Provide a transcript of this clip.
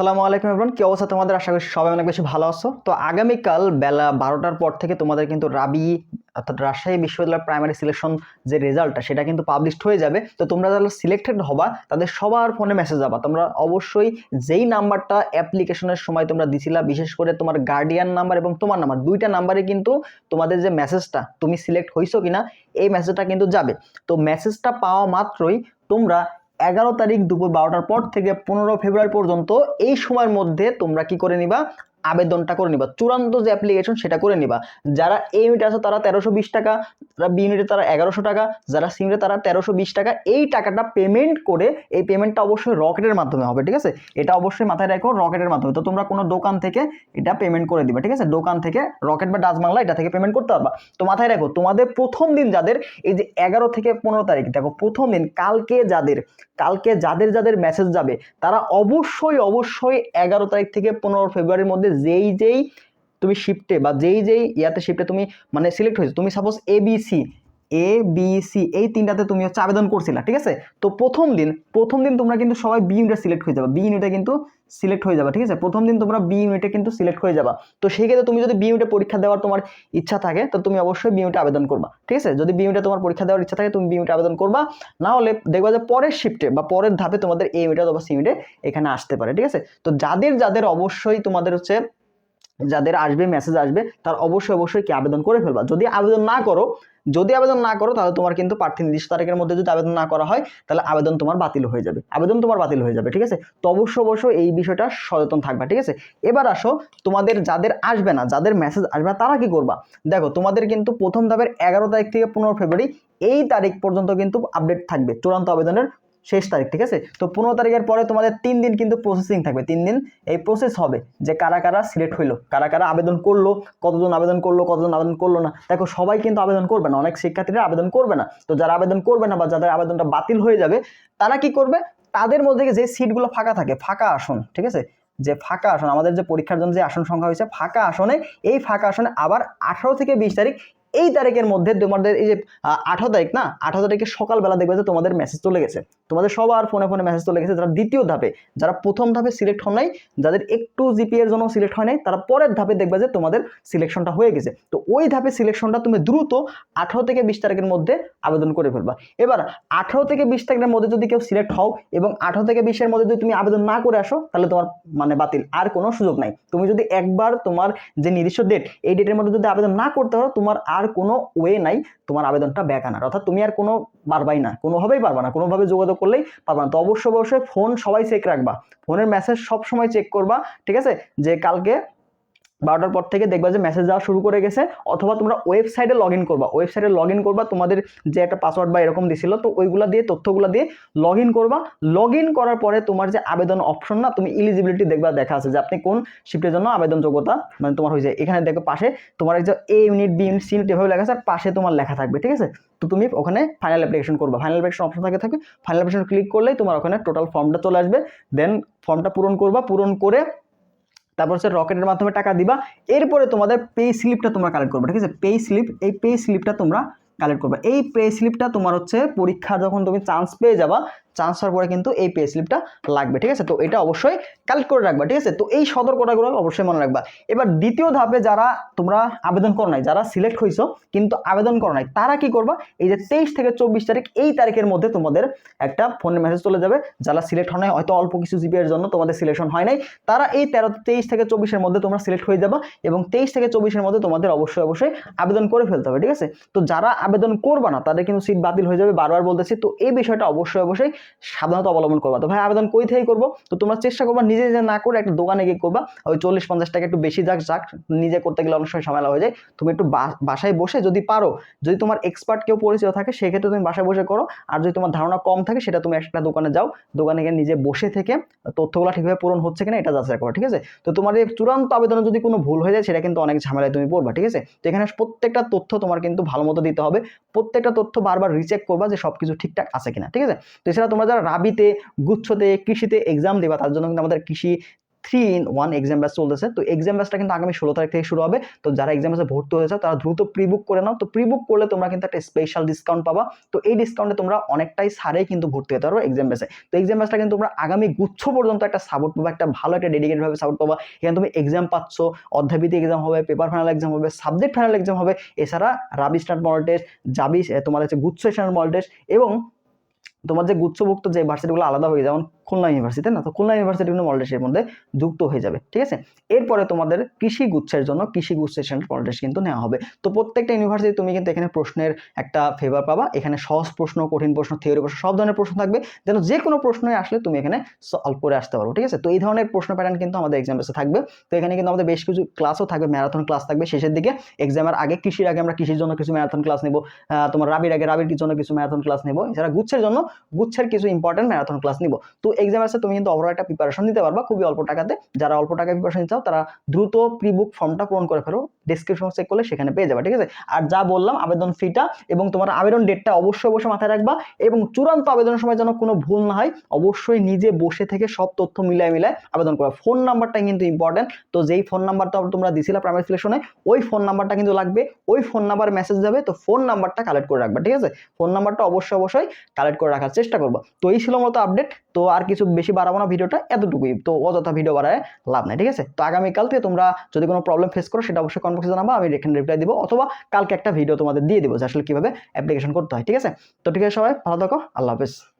আসসালামু আলাইকুম এভরিওয়ান কি অবস্থা তোমাদের? আশা করি সবাই অনেক বেশি ভালো আছো। তো আগামীকাল বেলা বারোটার পর থেকে তোমাদের কিন্তু রাবি, অর্থাৎ রাজশাহী বিশ্ববিদ্যালয়ের প্রাইমারি সিলেকশন যে রেজাল্টটা সেটা কিন্তু পাবলিশড হয়ে যাবে। তো তোমরা যারা সিলেক্টেড হবা, তাদের সবার ফোনে মেসেজ যাবা। তোমরা অবশ্যই যেই নাম্বারটা অ্যাপ্লিকেশনের সময় তোমরা দিছিলা, বিশেষ করে তোমার গার্ডিয়ান নাম্বার এবং তোমার নাম্বার দুইটা নাম্বারে কিন্তু তোমাদের যে মেসেজটা তুমি সিলেক্ট হইছো কিনা, এই মেসেজটা কিন্তু যাবে। তো মেসেজটা পাওয়া মাত্রই তোমরা এগারো তারিখ দুপুর বারোটার পর থেকে পনেরো ফেব্রুয়ারি পর্যন্ত এই সময়ের মধ্যে তোমরা কি করে নিবা? আবেদনটা করে নিবা। চূড়ান্ত যে অ্যাপ্লিকেশন সেটা করে নিবা। যারা এ ইউনিটে আছে তারা তেরোশো বিশ টাকা, যারা বি ইউনিটে তারা এগারোশো টাকা, যারা সি ইউনিটে তারা তেরোশো বিশ টাকা। এই টাকাটা পেমেন্ট করে এই পেমেন্টটা অবশ্যই রকেটের মাধ্যমে হবে, ঠিক আছে? এটা অবশ্যই মাথায় রাখো রকেটের মাধ্যমে। তো তোমরা কোনো দোকান থেকে এটা পেমেন্ট করে দিবে, ঠিক আছে? দোকান থেকে রকেট বা ডাচ বাংলা এটা থেকে পেমেন্ট করতে পারবা। তো মাথায় রাখো, তোমাদের প্রথম দিন যাদের এই যে এগারো থেকে পনেরো তারিখ, দেখো প্রথম দিন কালকে যাদের কালকে যাদের যাদের মেসেজ যাবে, তারা অবশ্যই অবশ্যই এগারো তারিখ থেকে পনেরো ফেব্রুয়ারির মধ্যে যেই যেই তুমি শিফটে বা যেই যেই ইয়াতে শিফটে তুমি মানে সিলেক্ট হয়েছে, তুমি suppose ABC A B C এই তিনটাতে তুমি হচ্ছে আবেদন করছিলা, ঠিক আছে? তো প্রথম দিন প্রথম দিন তোমরা কিন্তু সবাই বি ইউনিটে সিলেক্ট হয়ে যাবে। বি ইউনিটে কিন্তু সিলেক্ট হয়ে যাবে, ঠিক আছে? প্রথম দিন তোমরা বি ইউনিটে কিন্তু সিলেক্ট হয়ে যাবা। তো সেই ক্ষেত্রে তুমি যদি বি ইউনিটে পরীক্ষা দেওয়ার তোমার ইচ্ছা থাকে, তো তুমি অবশ্যই বি ইউনিটে আবেদন করবা, ঠিক আছে? যদি বি ইউনিটে তোমার পরীক্ষা দেওয়ার ইচ্ছা থাকে, তুমি বি ইউনিটে আবেদন করবা। না হলে দেখবা যে পরের শিফটে বা পরের ধাপে তোমাদের এ ইউনিটে অথবা সি ইউনিটে এখানে আসতে পারে, ঠিক আছে? তো যাদের যাদের অবশ্যই তোমাদের হচ্ছে যাদের আসবে মেসেজ আসবে, তার অবশ্যই অবশ্যই কি আবেদন করে ফেলবা। যদি আবেদন না করো, যদি আবেদন না করো, তাহলে তোমার কিন্তু প্রার্থী নির্দিষ্ট তারিখের মধ্যে যদি আবেদন না করা হয়, তাহলে আবেদন তোমার বাতিল হয়ে যাবে। আবেদন তোমার বাতিল হয়ে যাবে, ঠিক আছে? তো অবশ্যই অবশ্যই এই বিষয়টা সচেতন থাকবা, ঠিক আছে? এবার আসো, তোমাদের যাদের আসবে না, যাদের মেসেজ আসবে না, তারা কি করবা? দেখো, তোমাদের কিন্তু প্রথম ধাপের এগারো তারিখ থেকে পনেরো ফেব্রুয়ারি, এই তারিখ পর্যন্ত কিন্তু আপডেট থাকবে, চূড়ান্ত আবেদনের শেষ তারিখ, ঠিক আছে? তো পনেরো তারিখের পরে তোমাদের তিন দিন কিন্তু প্রসেসিং থাকবে। তিন দিন এই প্রসেস হবে যে কারা কারা সিলেক্ট হইল, কারা কারা আবেদন করল, কতজন আবেদন করল, কতজন আবেদন করল না। দেখো, সবাই কিন্তু আবেদন করবে না, অনেক শিক্ষার্থীরা আবেদন করবে না। তো যারা আবেদন করবে না বা যাদের আবেদনটা বাতিল হয়ে যাবে, তারা কি করবে? তাদের মধ্যে যে সিটগুলো ফাঁকা থাকে, ফাঁকা আসন, ঠিক আছে? যে ফাঁকা আসন, আমাদের যে পরীক্ষার জন্য যে আসন সংখ্যা হয়েছে, ফাঁকা আসনে, এই ফাঁকা আসনে আবার আঠারো থেকে বিশ তারিখ এই তারিখের মধ্যে তোমাদের এই যে আঠারো তারিখ না, আঠারো তারিখে সকালবেলা দেখবে যে তোমাদের মেসেজ চলে গেছে। তোমাদের সবার ফোনে ফোনে মেসেজ চলে গেছে যারা দ্বিতীয় ধাপে, যারা প্রথম ধাপে সিলেক্ট হন নাই, যাদের একটু জিপি এর জন্য সিলেক্ট হয় নাই, তারা পরের ধাপে দেখবে যে তোমাদের সিলেকশনটা হয়ে গেছে। তো ওই ধাপে সিলেকশনটা তুমি দ্রুত আঠারো থেকে বিশ তারিখের মধ্যে আবেদন করে ফেলবা। এবার আঠারো থেকে বিশ তারিখের মধ্যে যদি কেউ সিলেক্ট হও এবং আঠারো থেকে বিশের মধ্যে যদি তুমি আবেদন না করে আসো, তাহলে তোমার মানে বাতিল, আর কোনো সুযোগ নাই। তুমি যদি একবার তোমার যে নির্দিষ্ট ডেট এই ডেটের মধ্যে যদি আবেদন না করতে পারো, তোমার আর কোনো ওয়ে নাই তোমার আবেদনটা ব্যাক আনার। অর্থাৎ তুমি আর কোনো পারবাই না, কোনোভাবেই পারবা না, কোনোভাবে যোগাযোগ করলেই পারবা না। তো অবশ্য অবশ্যই ফোন সবাই চেক রাখবা। ফোনের মেসেজ সবসময় চেক করবা, ঠিক আছে? যে কালকে বারোটার পর থেকে দেখবা যে মেসেজ যাওয়া শুরু করে গেছে, অথবা তোমরা ওয়েবসাইটে লগ ইন করবা। ওয়েবসাইটে লগ ইন করবা, তোমাদের যে একটা পাসওয়ার্ড বা এরকম দিছিল, তো ওইগুলো দিয়ে, তথ্যগুলো দিয়ে লগ ইন করবা। লগ ইন করার পরে তোমার যে আবেদন অপশন না, তুমি ইলিজিবিলিটি দেখবা, দেখা আছে যে আপনি কোন শিফটের জন্য আবেদন যোগ্যতা মানে তোমার হয়েছে এখানে দেখো পাশে তোমার যে A unit B unit C এভাবে লেখা আছে পাশে তোমার লেখা থাকবে, ঠিক আছে? তো তুমি ওখানে ফাইনাল অ্যাপ্লিকেশন করবা। ফাইনাল অ্যাপ্লিকেশন অপশন থাকে থাকে ফাইনাল অ্যাপ্লিকেশন ক্লিক করলেই তোমার ওখানে টোটাল ফর্মটা চলে আসবে। দেন ফর্মটা পূরণ করবা। পূরণ করে তারপর হচ্ছে রকেটের মাধ্যমে টাকা দিবা, এরপরে তোমাদের পে স্লিপটা তোমরা কালেক্ট করবে, ঠিক আছে? পে স্লিপ এই পে স্লিপটা তোমরা কালেক্ট করবে। এই পে স্লিপটা তোমার হচ্ছে পরীক্ষা যখন তুমি চান্স পেয়ে যাবা চান্স হওয়ার পরে কিন্তু এই পে স্লিপটা লাগবে, ঠিক আছে? তো এটা অবশ্যই কালেক্ট করে রাখবা, ঠিক আছে? তো এই সতর্কতাগুলো অবশ্যই মনে রাখবা। এবার দ্বিতীয় ধাপে যারা তোমরা আবেদন করো নাই, যারা সিলেক্ট হয়েছো কিন্তু আবেদন করো নাই, তারা কি করবা? এই যে তেইশ থেকে চব্বিশ তারিখ, এই তারিখের মধ্যে তোমাদের একটা ফোনের মেসেজ চলে যাবে, যারা সিলেক্ট হয় নাই, হয়তো অল্প কিছু জিবি এর জন্য তোমাদের সিলেকশন হয় নাই, তারা এই তেরো, তেইশ থেকে চব্বিশের মধ্যে তোমরা সিলেক্ট হয়ে যাবা এবং তেইশ থেকে চব্বিশের মধ্যে তোমাদের অবশ্যই অবশ্যই আবেদন করে ফেলতে হবে, ঠিক আছে? তো যারা আবেদন করবা না, তাদের কিন্তু সিট বাতিল হয়ে যাবে, বারবার বলতেছি, তো এই বিষয়টা অবশ্যই অবশ্যই সাবধানতা অবলম্বন করবা। তো ভাই, আবেদন কই থেকে করব? তো তোমরা চেষ্টা করবা নিজে নিজে না করে একটা দোকানে গিয়ে করবা, ওই চল্লিশ পঞ্চাশ টাকা একটু বেশি যাক যাক, নিজে করতে গেলে অনেক সময় ঝামেলা হয়ে যায়। তুমি একটু বাসায় বসে যদি পারো, যদি তোমার এক্সপার্ট কেউ পরিচিত থাকে, সেক্ষেত্রে তুমি বাসায় বসে করো। আর যদি তোমার ধারণা কম থাকে, সেটা তুমি একটা দোকানে যাও। দোকানে গিয়ে নিজে বসে থেকে তথ্যগুলো ঠিকভাবে পূরণ হচ্ছে কিনা এটা যাচাই করো, ঠিক আছে? তো তোমার এই চূড়ান্ত আবেদনে যদি কোনো ভুল হয়ে যায়, সেটা কিন্তু অনেক ঝামেলায় তুমি পড়বা, ঠিক আছে? তো এখানে প্রত্যেকটা তথ্য তোমার কিন্তু ভালো মতো দিতে হবে। প্রত্যেকটা তথ্য বারবার রিচেক করবা যে সব কিছু ঠিকঠাক আছে কিনা, ঠিক আছে? তো এছাড়া তোমরা যারা রাবিতে, গুচ্ছতে, কৃষিতে এক্সাম দেবা, তার জন্য কিন্তু আমাদের কৃষি three in one exam batch চলতেছে। তো এক্সাম ব্যাচটা কিন্তু আগামী ষোলো তারিখ থেকে শুরু হবে। তো যারা এক্সাম ব্যাচে ভর্তি হয়েছে, তারা দ্রুত প্রি বুক করে নাও। তো প্রি বুক করলে তোমরা কিন্তু একটা স্পেশাল ডিসকাউন্ট পাবা। তো এই ডিসকাউন্টে তোমরা অনেকটাই সারেই কিন্তু ভর্তি হতে পারো এক্সাম ব্যাচে তো এক্সাম ব্যাচটা কিন্তু তোমরা আগামী গুচ্ছ পর্যন্ত একটা সাপোর্ট পাবা, একটা ভালো একটা ডেডিকেটেড ভাবে সাপোর্ট পাবা। এখানে তুমি এক্সাম পাচ্ছ অধ্যায়ভিত্তিক এক্সাম হবে পেপার ফাইনাল এক্সাম হবে সাবজেক্ট ফাইনাল এক্সাম হবে। এছাড়া রাবি স্টার্ট মডেল টেস্ট জাবি তোমার হচ্ছে গুচ্ছ সেশনের মডেল টেস্ট এবং তোমার যে গুচ্ছভুক্ত যে ভার্সিটিগুলো আলাদা হয়ে যেমন খুলনা ইউনিভার্সিটি না, তো খুলনা ইউনিভার্সিটি কিন্তু মডেল মধ্যে যুক্ত হয়ে যাবে, ঠিক আছে? এরপরে তোমাদের কৃষি গুচ্ছের জন্য, কৃষি গুচ্ছ সেশনের মডেল কিন্তু নেওয়া হবে। তো প্রত্যেকটা ইউনিভার্সিটি তুমি কিন্তু এখানে প্রশ্নের একটা ফেভার পাবা, এখানে সহজ প্রশ্ন, কঠিন প্রশ্ন থিওরি প্রশ্ন, সব ধরনের প্রশ্ন থাকবে, যেন যে কোনো প্রশ্নই আসলে তুমি এখানে সলভ করে আসতে পারো, ঠিক আছে? তো এই ধরনের প্রশ্ন প্যাটার্ন কিন্তু আমাদের এক্সাম বেসে থাকবে। তো এখানে কিন্তু আমাদের বেশ কিছু ক্লাসও থাকবে ম্যারাথন ক্লাস থাকবে, শেষের দিকে এক্সামের আগে কৃষির আগে আমরা কৃষির জন্য কিছু ম্যারাথন ক্লাস নেব তোমার রাবির আগে, রাবির জন্য কিছু ম্যারাথন ক্লাস নেব, এছাড়া গুচ্ছের জন্য, গুচ্ছের কিছু ইম্পর্টেন্ট ম্যারাথন ক্লাস নিব। তো এক্সাম আসে তুমি কিন্তু ওভারঅল একটা প্রিপারেশন নিতে পারবা খুবই অল্প টাকাতে। যারা অল্প টাকায় প্রিপারেশন চাও, তারা দ্রুত প্রি বুক ফর্মটা পূরণ করে ফেলো ডিসক্রিপশন চেক করলে সেখানে পেয়ে যাবে, ঠিক আছে? আর যা বললাম, আবেদন ফিটা এবং তোমার আবেদন ডেটটা অবশ্যই অবশ্যই মাথায় রাখবা এবং চূড়ান্ত আবেদনের সময় যেন কোনো ভুল না হয়, অবশ্যই নিজে বসে থেকে সব তথ্য মিলায় মিলায় আবেদন করো ফোন নাম্বারটা কিন্তু ইম্পর্টেন্ট তো যেই ফোন নাম্বারটা তোমরা দিছিলা প্রাইমারি সিলেকশনে ওই ফোন নাম্বারটা কিন্তু লাগবে, ওই ফোন নাম্বার মেসেজ যাবে, তো ফোন নাম্বারটা কালেক্ট করে রাখবা, ঠিক আছে? ফোন নাম্বারটা অবশ্যই অবশ্যই কালেক্ট করে রাখার চেষ্টা করব। তো এই ছিল মতো আপডেট তো আর কিছু বেশি বাড়াবো না ভিডিওটা, এতটুকুই। তো অযথা ভিডিও বাড়ায় লাভ নাই, ঠিক আছে? তো আগামীকাল থেকে তোমরা যদি কোনো প্রবলেম ফেস করো, সেটা অবশ্যই কনফার্সে জানাব, আমি এখানে রিপ্লাই দিব, অথবা কালকে একটা ভিডিও তোমাদের দিয়ে দিব যে আসলে কীভাবে অ্যাপ্লিকেশন করতে হয়, ঠিক আছে? তো ঠিক আছে সবাই, ভালো থাকো, আল্লাহ হাফেজ।